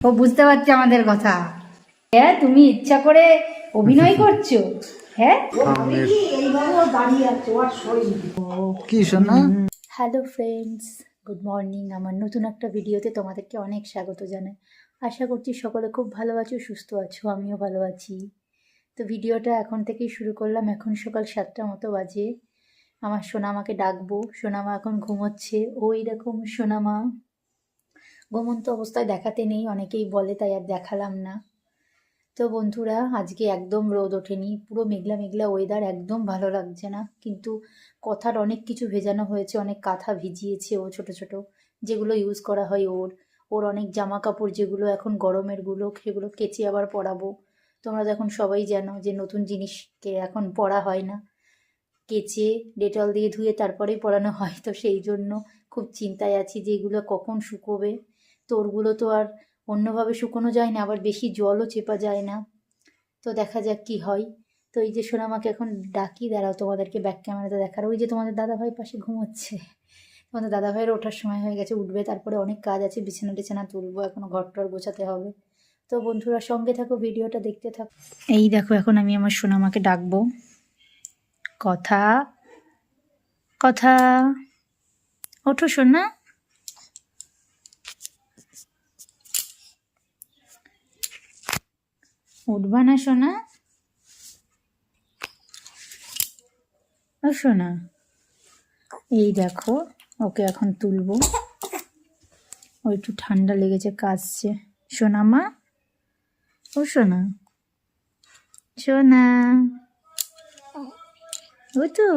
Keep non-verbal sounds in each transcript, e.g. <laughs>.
ও বুঝতে পারছে আমাদের কথা। হ্যাঁ তুমি ইচ্ছা করে অভিনয় করছ? হ্যাঁ? কি শোনা? হ্যালো ফ্রেন্ডস গুড মর্নিং আমার নতুন একটা ভিডিওতে তোমাদেরকে অনেক স্বাগত জানাই। আশা করছি সকলে খুব ভালো আছো সুস্থ আছো আমিও ভালো আছি। তো ভিডিওটা এখন থেকেই শুরু করলাম। এখন সকাল সাতটা মতো বাজে। আমার সোনামাকে ডাকবো। সোনামা এখন ঘুমোচ্ছে। ওই রকম সোনামা। ঘুমন্ত অবস্থায় দেখাতে নেই, অনেকেই বলে তাই আর দেখালাম না। তো বন্ধুরা, আজকে একদম রোদ ওঠেনি, পুরো মেঘলা মেঘলা ওয়েদার একদম ভালো লাগছে না। কিন্তু কথার অনেক কিছু ভেজানো হয়েছে, অনেক কাঁথা ভিজিয়েছে ও ছোট ছোট, যেগুলো ইউজ করা হয় ওর। ওর অনেক জামা কাপড় যেগুলো এখন গরমেরগুলো সেগুলো কেচে আবার পরাবো। তোমরা তো এখন সবাই জানো যে নতুন জিনিসকে এখন পরা হয় না, কেচে ডেটল দিয়ে ধুয়ে তারপরেই পরানো হয়, তো সেই জন্য খুব চিন্তায় আছি যে এগুলো কখন শুকোবে। তো ওরগুলো তো আর অন্যভাবে শুকোনো যায় না, আবার বেশি জলও চেপা যায় না। তো দেখা যাক কি হয়। তো এই যে সোনামাকে এখন ডাকি, দাঁড়াও তোমাদেরকে ব্যাক ক্যামেরাতে দেখার। ওই যে তোমাদের দাদাভাই পাশে ঘুমোচ্ছে। তোমাদের দাদাভাইয়ের ওঠার সময় হয়ে গেছে, উঠবে, তারপরে অনেক কাজ আছে, বিছানা টিছানা তুলবো, এখনও ঘর টর গোছাতে হবে। তো বন্ধুরা সঙ্গে থাকো, ভিডিওটা দেখতে থাকো। এই দেখো, এখন আমি আমার সোনামাকে ডাকবো। কথা কথা, ওঠো সোনা। উঠবা না সোনা। ও সোনা, এই দেখো, ওকে এখন তুলবো। ও একটু ঠান্ডা লেগেছে, কাশছে। সোনা মা, ও সোনা সোনা। ও তো,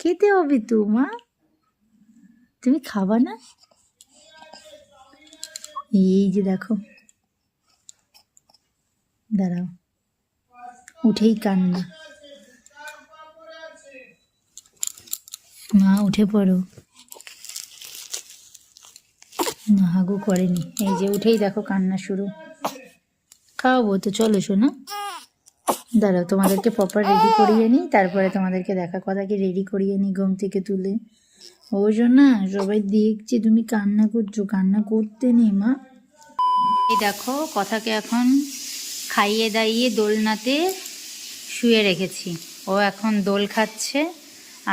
খেতে হবে তো মা। তুমি খাবা না? এই যে দেখো। দাঁড়াও। উঠেই কান্না। মা, উঠে পড়ো। না, হাগু করেনি। এই যে উঠেই দেখো কান্না শুরু। খাওয়াবো তো, চলো শোনো। দাঁড়াও, তোমাদেরকে প্রপার রেডি করিয়ে নিই, তারপরে তোমাদেরকে দেখা কথাকে রেডি করিয়ে নিই ঘুম থেকে তুলে। ও না সবাই দেখছে, তুমি কান্না করছ। কান্না করতে নেই মা। এই দেখো কথাকে এখন খাইয়ে দাইয়ে দোলনাতে শুয়ে রেখেছি। ও এখন দোল খাচ্ছে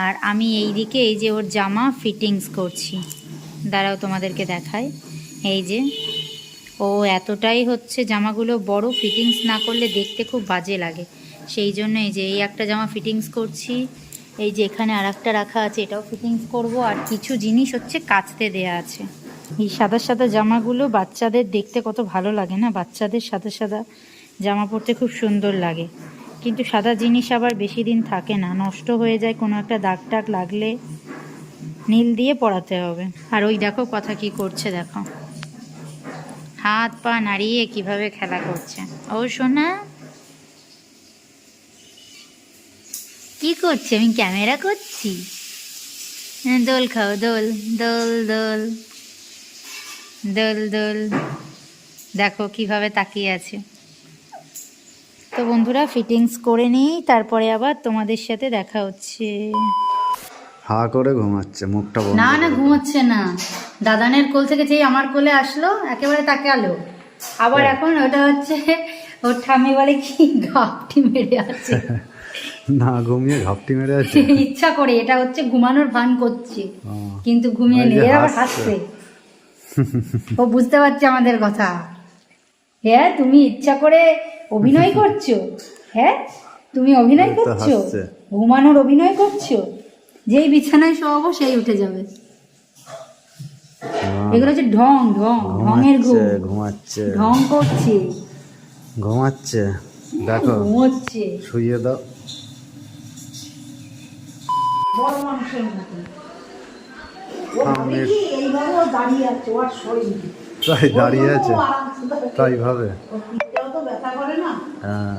আর আমি এই দিকে এই যে ওর জামা ফিটিংস করছি। দাঁড়াও তোমাদেরকে দেখাই। এই যে ও এতটাই হচ্ছে জামাগুলো বড় ফিটিংস না করলে দেখতে খুব বাজে লাগে। সেই জন্য এই যে এই একটা জামা ফিটিংস করছি। এই যে এখানে আর একটা রাখা আছে, এটাও ফিটিংস করব। আর কিছু জিনিস হচ্ছে কাচতে দেয়া আছে। এই সাদা সাদা জামাগুলো বাচ্চাদের দেখতে কত ভালো লাগে না? বাচ্চাদের সাদা সাদা জামা পরতে খুব সুন্দর লাগে। কিন্তু সাদা জিনিস আবার বেশি দিন থাকে না। নষ্ট হয়ে যায় কোনো একটা দাগ টাগ লাগলে নীল দিয়ে পরাতে হবে। আর ওই দেখো কথা কি করছে দেখো। হাত পা নাড়িয়ে কীভাবে খেলা করছে। ও সোনা কি করছে? আমি ক্যামেরা করছি? হ্যাঁ, দোল খাও দোল দোল দোল দোল দোল। দেখো কীভাবে তাকিয়ে আছে। তো বন্ধুরা ফিটিংস করে নিই তারপরে আবার তোমাদের সাথে দেখা হচ্ছে। হা করে ঘুমাচ্ছে মুখটা বন্ধ না না ঘুমোচ্ছে না। দাদানের কোল থেকে যেই আমার কোলে আসলো একেবারে তাকে আলো। আবার এখন ওটা হচ্ছে ওর ঠামি বলে কি ঘাপটি মেরে আছে। <laughs> না ঘুমিয়ে ঘাপটি মেরে আছে। <laughs> ইচ্ছা করে এটা হচ্ছে ঘুমানোর ভান করছে। কিন্তু ঘুমিয়ে নেই আবার। হাসছে। <laughs> ও বুঝতে পারছে আমাদের কথা। হ্যাঁ তুমি ইচ্ছা করে অভিনয় <laughs> করছ? হ্যাঁ? তুমি অভিনয় করছ? ঘুমানোর অভিনয় করছ? যেই বিছানায় শোয়াবো সেই উঠে যাবে। এগুলো হচ্ছে ঢং ঢং ঢঙের ঘুম। ঘুমাচ্ছে। ঢং করছে। ঘুমাচ্ছে। দেখো ঘুমোচ্ছে। শুয়ে দাও। বড় মানুষের মতো। তাই দাঁড়িয়ে আছে। তাই ভাবে। ব্যথা করে না। হ্যাঁ।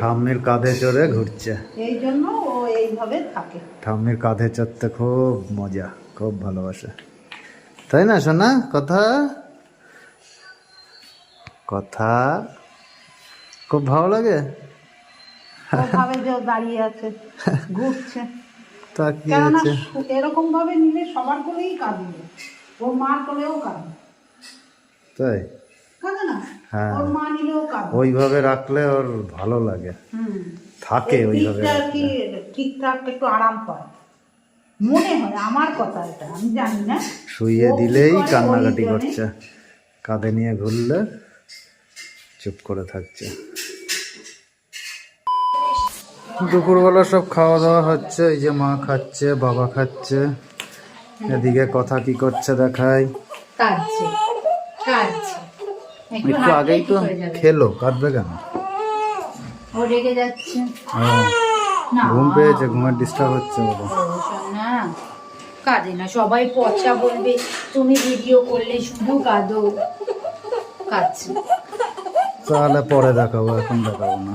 ঠাম্মির কাঁধে চড়ে ঘুরছে। এই জন্য ও এইভাবে থাকে। ঠাম্মির কাঁধে চড়তে খুব মজা খুব ভালোবাসে। তাই না সোনা? কথা? কথা? খুব ভালো লাগে? ভাবে যে দাঁড়িয়ে আছে ঘুরছে। তা কি এরকম ভাবে নিলে সবার কোলেই কাঁদবে। ও মার কোলেও কাঁদবে। তাই? হ্যাঁ। ওইভাবে রাখলে ওর ভালো লাগে। থাকে ওইভাবে। ঠিকঠাক একটু আরাম পায়? মনে হয় আমার কথা এটা আমি জানি না। কি দিলেই কান্নাকাটি করছে। কাঁধে নিয়ে ঘুরলে চুপ করে থাকছে। দুপুরবেলা সব খাওয়া দাওয়া হচ্ছে এই যে মা খাচ্ছে বাবা খাচ্ছে। এদিকে কথা কি করছে দেখাই। কাঁদছে কাঁদছে একটু আগেই তো খেলো কাঁদবে কেন? ও রেগে যাচ্ছে। ঘুম পেয়েছে ঘুমের ডিস্টার্ব হচ্ছে না কাঁদে না সবাই পচা বলবে তুমি ভিডিও করলে শুধু কাঁদো। কাঁদছে। তাহলে পরে দেখাবো এখন দেখাবো না।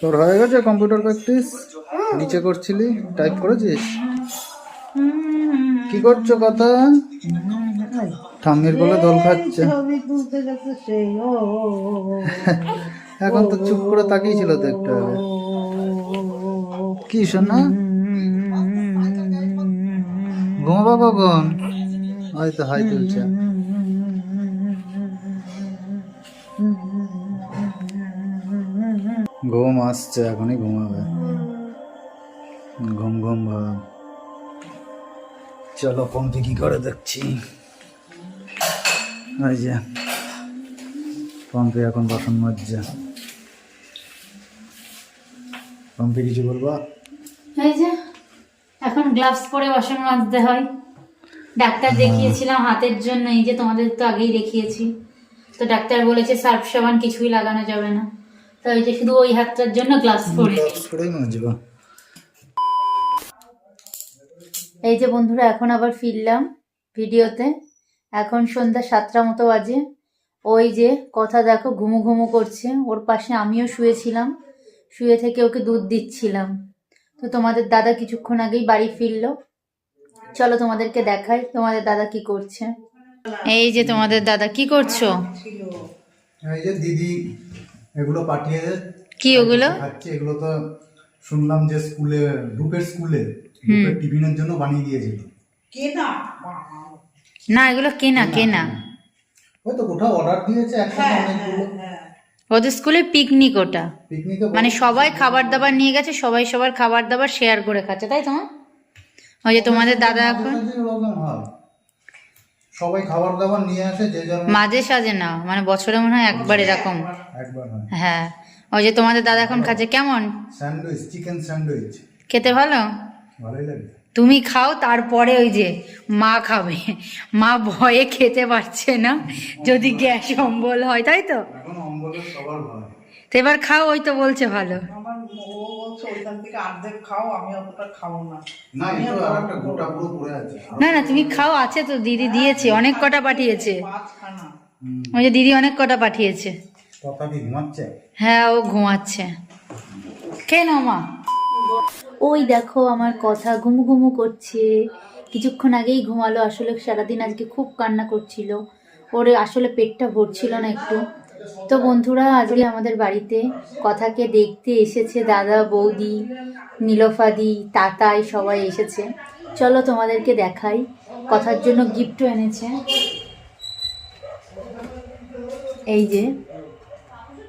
তোর হয়ে গেছে কম্পিউটার প্র্যাকটিস নিচে করছিলি? টাইপ করেছিস? কি করছ কথা? ঠাম্মির বলে দোল খাচ্ছে। এখন তো চুপ করে তাকিয়ে ছিল তো একটু কি শোনা ঘুমাবো কখন হয়তো হাই তুলছে। ঘুম আসছে এখনই ঘুমাবে। ঘুম ঘুম ভাব চলো পম্পি কি করে দেখছি? ওই যে পম্পি এখন বাসন মাজছে। পম্পি কিছু বলবা? এই যে এখন গ্লাভস পরে বাসন মাজতে হয়। ডাক্তার দেখিয়েছিলাম হাতের জন্য এই যে তোমাদের তো আগেই দেখিয়েছি। তো ডাক্তার বলেছে সার্ফ সাবান কিছুই লাগানো যাবে না। তো এই যে শুধু ওই হাতটার জন্য গ্লাভস পরে। গ্লাভস পরেই মাজবা। এই যে বন্ধুরা এখন আবার ফিরলাম ভিডিওতে। এখন সন্ধ্যা সাতটা মতো বাজে। ওই যে কথা দেখো ঘুমু ঘুমু করছে। ওর পাশে আমিও শুয়েছিলাম। শুয়ে থেকে ওকে দুধ দিচ্ছিলাম। তো তোমাদের দাদা কিছুক্ষণ আগেই বাড়ি ফিরলো। চলো তোমাদেরকে দেখাই তোমাদের দাদা কি করছে। এই যে তোমাদের দাদা কি করছ? এই যে দিদি এগুলো পাঠিয়ে কি ওগুলো? খাচ্ছে এগুলো তো শুনলাম যে স্কুলে গ্রুপের স্কুলে গ্রুপের টিফিনের জন্য বানিয়ে দিয়েছিল। কে না না এগুলো কেনা কেনা ওই তো কোথাও অর্ডার দিয়েছে একসাথে হ্যাঁ অনেকগুলো হ্যাঁ ওদের স্কুলে পিকনিক ওটা। মানে সবাই খাবার দাবার নিয়ে গেছে সবাই সবার খাবার দাবার শেয়ার করে খাচ্ছে তাই তোমার ওই যে তোমাদের দাদা এখন সবাই খাবার দাবার নিয়ে আসে যে যার মাঝে সাজে না মানে বছরে মনে হয় একবার এরকম। হ্যাঁ। ওই যে তোমাদের দাদা এখন খাচ্ছে কেমন? স্যান্ডউইচ চিকেন স্যান্ডউইচ খেতে ভালো? ভালোই লাগে। তুমি খাও তারপরে ওই যে মা খাবে। মা ভয়ে খেতে পারছে না যদি গ্যাস অম্বল হয় তাই তো? তো এবার খাও ওই তো বলছে ভালো। আমার ও বলছে ওইখান থেকে অর্ধেক খাও আমি অতটা খাব না। না এটা আর একটা গোটা পুরো পড়ে আছে। না না তুমি খাও আছে তো দিদি দিয়েছে অনেক কটা পাঠিয়েছে। ওই যে দিদি অনেক কটা পাঠিয়েছে। হ্যাঁ ও ঘুমাচ্ছে। কেন মা। ওই দেখো আমার কথা, ঘুমু ঘুমু করছে। কিছুক্ষণ আগেই ঘুমালো, আসলে সারাদিন আজকে খুব কান্না করছিল। ওরে, আসলে পেটটা ভরছিল না একটু। তো বন্ধুরা, আজকে আমাদের বাড়িতে কথাকে দেখতে এসেছে দাদা, বৌদি, নীলফাদি, তাতাই সবাই এসেছে। চলো তোমাদেরকে দেখাই, কথার জন্য গিফটও এনেছে। এই যে,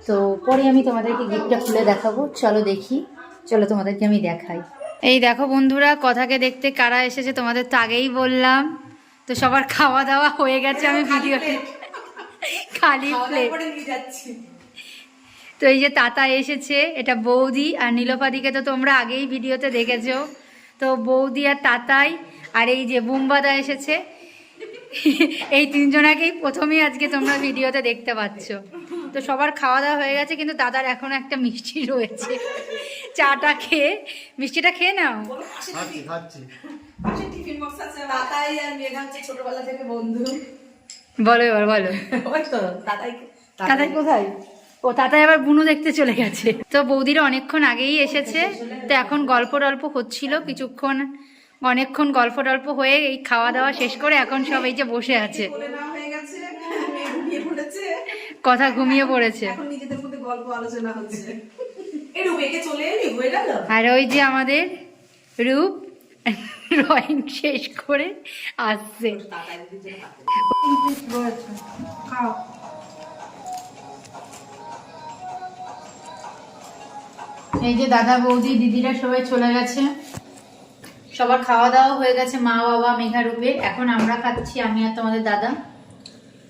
তো পরে আমি তোমাদেরকে গিফটটা খুলে দেখাবো। চলো দেখি। চলো তোমাদেরকে আমি দেখাই। এই দেখো বন্ধুরা কথাকে দেখতে কারা এসেছে তোমাদের তো আগেই বললাম। তো সবার খাওয়া দাওয়া হয়ে গেছে আমি ভিডিও খালি প্লেট তো এই যে তাতা এসেছে এটা বৌদি আর নীলপাদিকে তো তোমরা আগেই ভিডিওতে দেখেছ। তো বৌদি আর তাতাই আর এই যে বুম্বাদা এসেছে এই তিনজনাকেই প্রথমেই আজকে তোমরা ভিডিওতে দেখতে পাচ্ছ। তো সবার খাওয়া দাওয়া হয়ে গেছে কিন্তু দাদার এখনও একটা মিষ্টি রয়েছে। চাটা খেয়ে মিষ্টিটা খেয়ে নাও। বন্ধু। বলো এবার বলো। তাতাই। তাতাই কোথায়? ও তাতাই আবার বুনু দেখতে চলে গেছে। তো বৌদিরা অনেকক্ষণ আগেই এসেছে। তো এখন গল্প টল্প হচ্ছিল কিছুক্ষণ অনেকক্ষণ গল্প টল্প হয়ে এই খাওয়া দাওয়া শেষ করে এখন সব এই যে বসে আছে। বলে নেওয়া হয়ে গেছে মেয়ে ঘুমিয়ে পড়েছে। কথা ঘুমিয়ে পড়েছে। এখন নিজেদের মধ্যে গল্প আলোচনা হচ্ছে। এ রুবেকে চলে এলি হয়ে গেল? আর ওই যে আমাদের রূপ ড্রয়িং শেষ করে আসছে। এই যে দাদা বৌদি দিদিরা সবাই চলে গেছে। সবার খাওয়া দাওয়া হয়ে গেছে মা বাবা মেঘা রূপে। এখন আমরা খাচ্ছি আমি আর তোমাদের দাদা।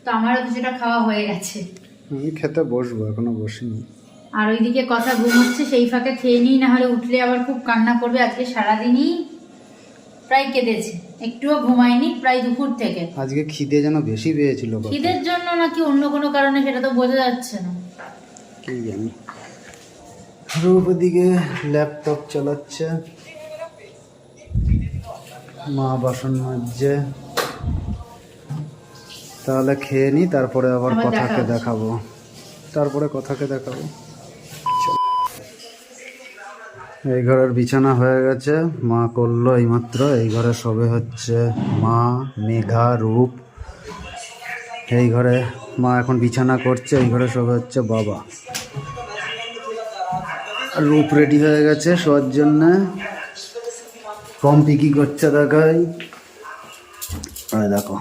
তো আমারও কিছুটা খাওয়া হয়ে গেছে। আমি খেতে বসবো এখনও বসিনি। আর ওইদিকে কথা ঘুম হচ্ছে সেই ফাঁকে খেয়ে নিই না হলে উঠলে আবার খুব কান্না করবে। আজকে সারাদিনই প্রায় কেঁদেছে। একটুও ঘুমায়নি প্রায় দুপুর থেকে। আজকে খিদে যেন বেশি পেয়েছিল খিদের জন্য নাকি অন্য কোনো কারণে সেটা তো বোঝা যাচ্ছে না। কি জানি। রূপ দিকে ল্যাপটপ চালাচ্ছে। মা বাসন মাজছে। তাহলে খেয়ে নি তারপরে আবার কথাকে দেখাবো। তারপরে কথাকে দেখাবো। এই ঘরের বিছানা হয়ে গেছে। মা করল এইমাত্র এই ঘরে সবে হচ্ছে মা মেঘা রূপ। এই ঘরে মা এখন বিছানা করছে এই ঘরে সবে হচ্ছে বাবা। রূপ রেডি হয়ে গেছে শোয়ার জন্য। পম্পি কি করছে দেখাই। আরে দেখো,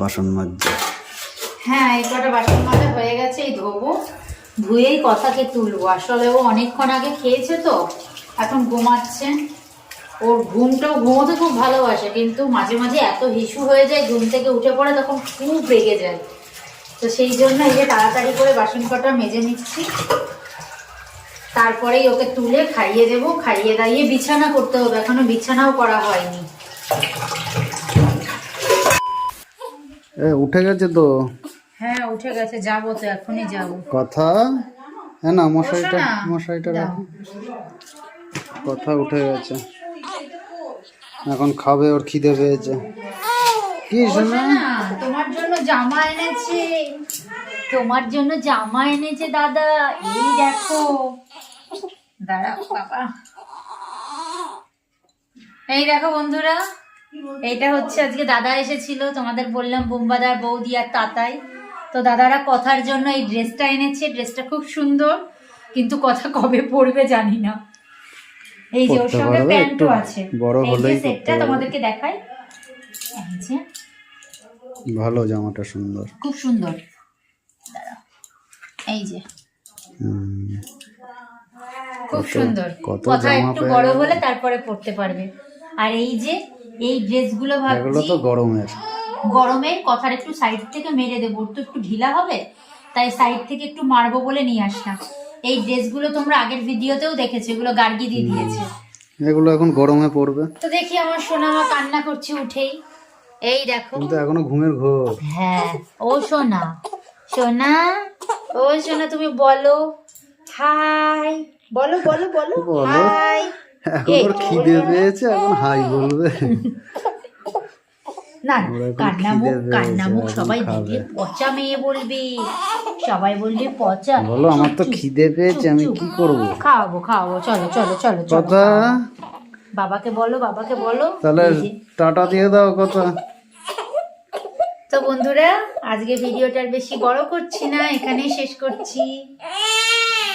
বাসন মাজছে। হ্যাঁ এই কটা বাসন মাজা হয়ে গেছে, এই ধোবো। ধুয়েই কথাকে তুলবো। আসলে ও অনেকক্ষণ আগে খেয়েছে তো, এখন ঘুমাচ্ছে। ওর ঘুমটাও ঘুমোতে খুব ভালোবাসে, কিন্তু মাঝে মাঝে এত হিসু হয়ে যায়, ঘুম থেকে উঠে পড়ে তখন খুব রেগে যায়। তো সেই জন্য এই যে তাড়াতাড়ি করে বাসন কটা মেজে নিচ্ছি। তারপরেই ওকে তুলে খাইয়ে দেব খাইয়ে দাইয়ে বিছানা করতে হবে এখনও বিছানাও করা হয়নি। উঠে গেছে তো? হ্যাঁ উঠে গেছে যাব তো এখনই যাব। কথা? হ্যাঁ না মশারিটা মশারিটা রাখো। কথা উঠে গেছে। এখন খাবে ওর খিদে পেয়েছে। কি শোনা? তোমার জন্য জামা এনেছে। তোমার জন্য জামা এনেছে দাদা। এই দেখো। দাঁড়াও বাবা। এই দেখো বন্ধুরা এইটা হচ্ছে আজকে দাদা এসেছিল। তোমাদের বললাম বোম্বাদার বৌদি আর তাতাই। তো দাদারা কথার জন্য এই ড্রেসটা এনেছে। ড্রেসটা খুব সুন্দর কিন্তু কথা কবে পড়বে জানি না। এই যে ওর সঙ্গে প্যান্টও আছে। বড় এই যে হলেই সেটটা তোমাদেরকে দেখাই। ভালো জামাটা সুন্দর। খুব সুন্দর। এই যে। খুব সুন্দর। কথা একটু বড় হলে তারপরে পড়তে পারবে। আর এই যে এই ড্রেসগুলো এগুলো ভাবছি তো গরমের। গরমে কথার একটু সাইড থেকে মেরে দেবো। তো একটু ঢিলা হবে তাই সাইড থেকে একটু মারবো বলে নিয়ে আসলাম। এই ড্রেসগুলো তোমরা আগের ভিডিওতেও দেখেছ এগুলো গার্গি দিয়ে দিয়েছে। এগুলো এখন গরমে পড়বে তো দেখি আমার সোনা মা কান্না করছে উঠেই। এই দেখো। কিন্তু এখনও ঘুমের ঘোর। হ্যাঁ। ও সোনা। সোনা ও সোনা তুমি বলো। হাই। বলো বলো বলো। এখন খিদে পেয়েছে এখন হাই বলবে। না কান্নামুখ কান্নামুখ সবাই। পচা মেয়ে বলবি। সবাই বলবি পচা। বলো আমার তো খিদে পেয়েছে আমি কি করব? খাওয়াবো খাওয়াবো। চলো চলো চলো চলো কথা? বাবাকে বলো বাবাকে বলো। তাহলে টাটা দিয়ে দাও কথা। তো বন্ধুরা আজকে ভিডিওটার বেশি বড় করছি না এখানেই শেষ করছি।